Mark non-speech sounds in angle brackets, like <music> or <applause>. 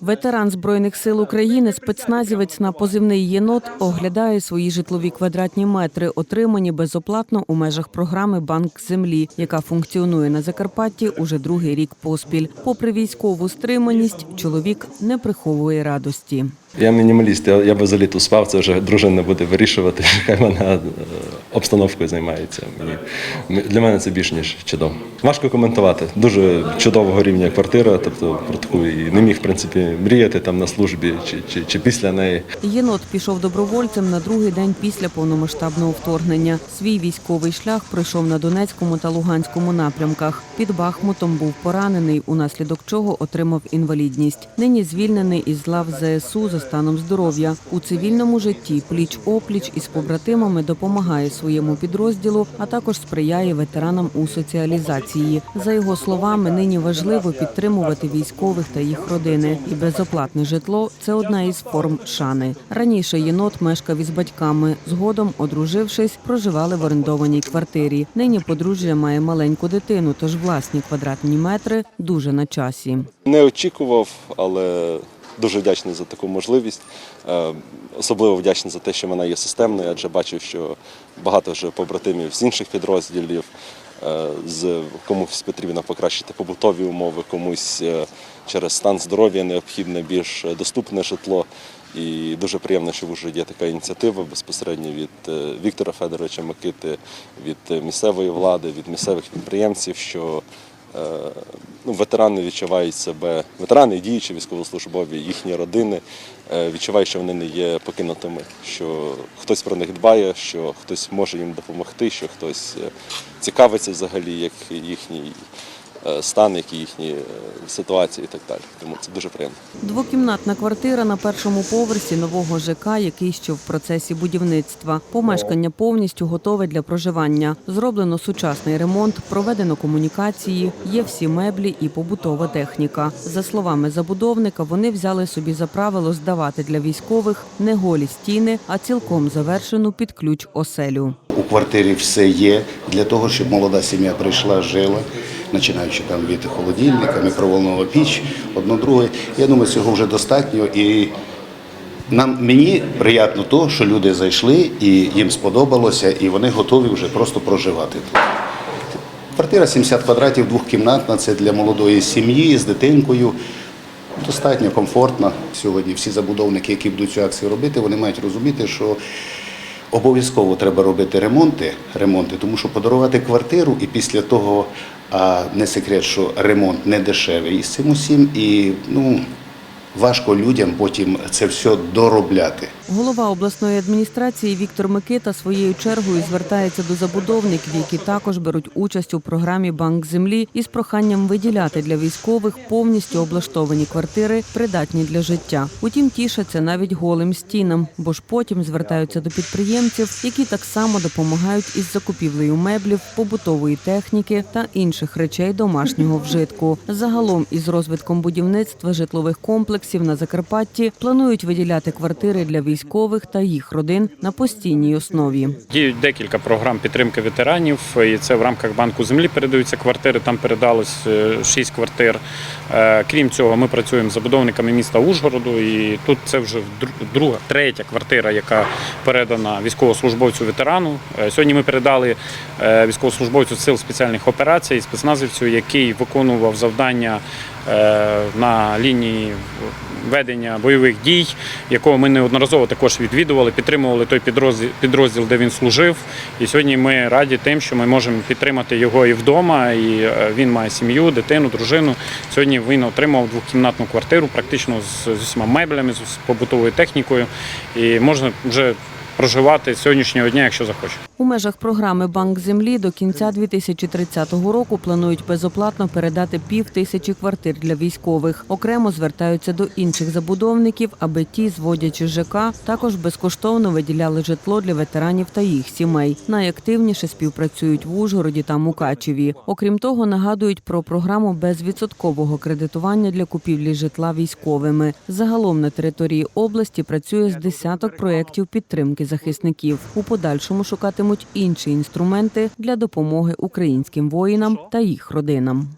Ветеран збройних сил України, спецназівець на позивний єнот оглядає свої житлові квадратні метри, отримані безоплатно у межах програми Банк землі, яка функціонує на Закарпатті уже другий рік поспіль. Попри військову стриманість, чоловік не приховує радості. Я мінімаліст, я, я би за літо спав, це вже дружина буде вирішувати, <laughs> хай вона е, обстановкою займається. Мені, для мене це більш ніж чудово. Важко коментувати. Дуже чудового рівня квартира, тобто про таку і не міг в принципі мріяти там на службі чи, чи, чи після неї. Єнот пішов добровольцем на другий день після повномасштабного вторгнення. Свій військовий шлях пройшов на Донецькому та Луганському напрямках. Під Бахмутом був поранений, унаслідок чого отримав інвалідність. Нині звільнений із лав ЗСУ за станом здоров'я. У цивільному житті пліч опліч із побратимами допомагає своєму підрозділу, а також сприяє ветеранам у соціалізації. За його словами, нині важливо підтримувати військових та їх родини. І безоплатне житло це одна із форм шани. Раніше єнот мешкав із батьками. Згодом, одружившись, проживали в орендованій квартирі. Нині подружжя має маленьку дитину, тож власні квадратні метри дуже на часі. Не очікував, але дуже вдячний за таку можливість. Е, Особливо вдячний за те, що вона є системною, адже бачив, що багато вже побратимів з інших підрозділів, е, комусь потрібно покращити побутові умови, комусь е, через стан здоров'я необхідне більш доступне житло. І дуже приємно, що вже є така ініціатива безпосередньо від Віктора Федоровича Микити, від місцевої влади, від місцевих підприємців, що ну, ветерани відчувають себе, ветерани, діючі військовослужбові, їхні родини е, відчувають, що вони не є покинутими, що хтось про них дбає, що хтось може їм допомогти, що хтось е, цікавиться взагалі, як їхній стан, які їхні е, ситуації і так далі. Тому це дуже приємно. Двокімнатна квартира на першому поверсі нового ЖК, який ще в процесі будівництва. Помешкання повністю готове для проживання. Зроблено сучасний ремонт, проведено комунікації, є всі меблі і побутова техніка. За словами забудовника, вони взяли собі за правило здавати для військових не голі стіни, а цілком завершену під ключ оселю. У квартирі все є для того, щоб молода сім'я прийшла, жила, починаючи там від холодильника, мікроволнового піч, одно друге. Я думаю, цього вже достатньо. І нам мені приємно то, що люди зайшли і їм сподобалося, і вони готові вже просто проживати тут. Квартира 70 квадратів, двохкімнатна, це для молодої сім'ї з дитинкою. Достатньо комфортно. Сьогодні всі забудовники, які будуть цю акцію робити, вони мають розуміти, що обов'язково треба робити ремонти, ремонти, тому що подарувати квартиру і після того, а не секрет, що ремонт не дешевий із цим усім, і ну важко людям потім це все доробляти. Голова обласної адміністрації Віктор Микита своєю чергою звертається до забудовників, які також беруть участь у програмі Банк землі із проханням виділяти для військових повністю облаштовані квартири, придатні для життя. Утім, тішаться навіть голим стінам, бо ж потім звертаються до підприємців, які так само допомагають із закупівлею меблів, побутової техніки та інших речей домашнього вжитку. Загалом із розвитком будівництва житлових комплексів на Закарпатті планують виділяти квартири для військових та їх родин на постійній основі. Діють декілька програм підтримки ветеранів, і це в рамках банку землі передаються квартири. Там передалось е, шість квартир. Е, Крім цього, ми працюємо з забудовниками міста Ужгороду, і тут це вже друга, третя квартира, яка передана військовослужбовцю ветерану. Е, Сьогодні ми передали військовослужбовцю сил спеціальних операцій, спецназівцю, який виконував завдання на лінії ведення бойових дій, якого ми неодноразово також відвідували, підтримували той підрозділ, підрозділ, де він служив. І сьогодні ми раді тим, що ми можемо підтримати його і вдома. І е, він має сім'ю, дитину, дружину. Сьогодні він отримав двохкімнатну квартиру, практично з усіма меблями, з побутовою технікою. І можна вже проживати сьогоднішнього дня, якщо захоче. У межах програми Банк землі до кінця 2030 року планують безоплатно передати пів тисячі квартир для військових. Окремо звертаються до інших забудовників, аби ті, зводячи ЖК, також безкоштовно виділяли житло для ветеранів та їх сімей. Найактивніше співпрацюють в Ужгороді та Мукачеві. Окрім того, нагадують про програму безвідсоткового кредитування для купівлі житла військовими. Загалом на території області працює з десяток проєктів підтримки захисників. У подальшому шукатимуть інші інструменти для допомоги українським воїнам та їх родинам.